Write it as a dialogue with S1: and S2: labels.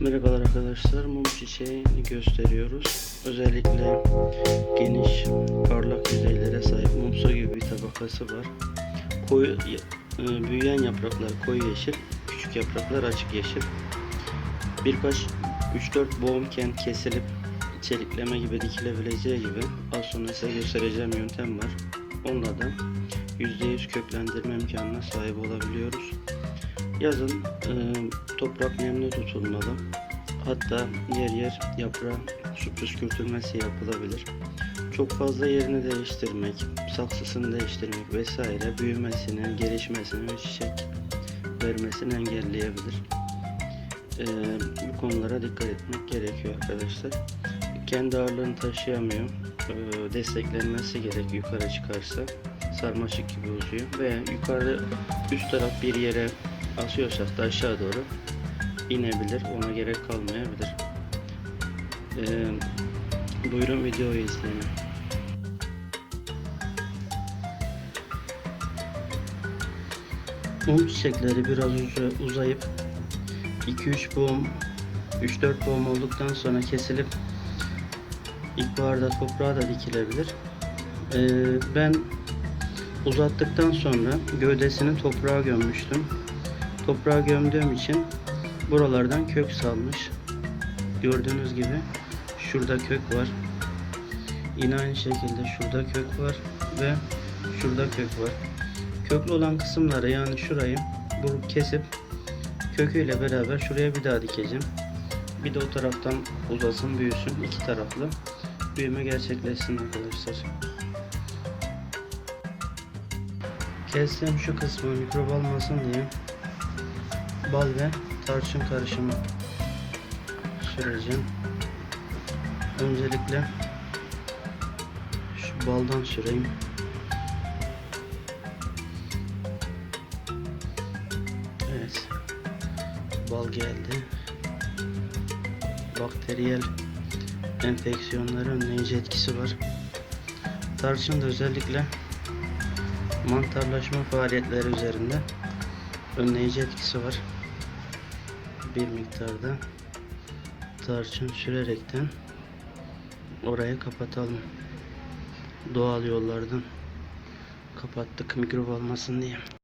S1: Merhabalar arkadaşlar. Mum çiçeğini gösteriyoruz. Özellikle geniş, parlak yüzeylere sahip mumsa gibi bir tabakası var. Koyu, e, büyüyen yapraklar koyu yeşil, küçük yapraklar açık yeşil. Birkaç 3-4 boğumken kesilip çelikleme gibi dikilebileceği gibi az sonra size göstereceğim yöntem var. Onunla da %100 köklendirme imkanına sahip olabiliyoruz. Yazın e, toprak nemli tutulmalı. Hatta yer yer yaprağa su püskürtülmesi yapılabilir. Çok fazla yerini değiştirmek, saksısını değiştirmek vesaire büyümesini, gelişmesini ve çiçek vermesini engelleyebilir. E, bu konulara dikkat etmek gerekiyor arkadaşlar. Kendi ağırlığını taşıyamıyor. E, desteklenmesi gerek yukarı çıkarsa. Sarmaşık gibi uzuyor. Veya yukarı üst taraf bir yere asıyorsak da aşağı doğru inebilir. Ona gerek kalmayabilir. Ee, buyurun videoyu izleyin. Mum çiçekleri biraz uza- uzayıp 2-3 boğum 3-4 boğum olduktan sonra kesilip ilkbaharda toprağa da dikilebilir. Ee, ben uzattıktan sonra gövdesini toprağa gömmüştüm. Toprağa gömdüğüm için buralardan kök salmış. Gördüğünüz gibi şurada kök var. Yine aynı şekilde şurada kök var ve şurada kök var. Köklü olan kısımları yani şurayı bu kesip köküyle beraber şuraya bir daha dikeceğim. Bir de o taraftan uzasın, büyüsün. iki taraflı büyüme gerçekleşsin arkadaşlar. Kestim şu kısmı mikrop almasın diye bal ve tarçın karışımı süreceğim. Öncelikle şu baldan süreyim. Evet. Bal geldi. Bakteriyel enfeksiyonları önleyici etkisi var. Tarçın da özellikle mantarlaşma faaliyetleri üzerinde önleyici etkisi var. Bir miktarda tarçın sürerekten orayı kapatalım. Doğal yollardan kapattık mikrop almasın diye.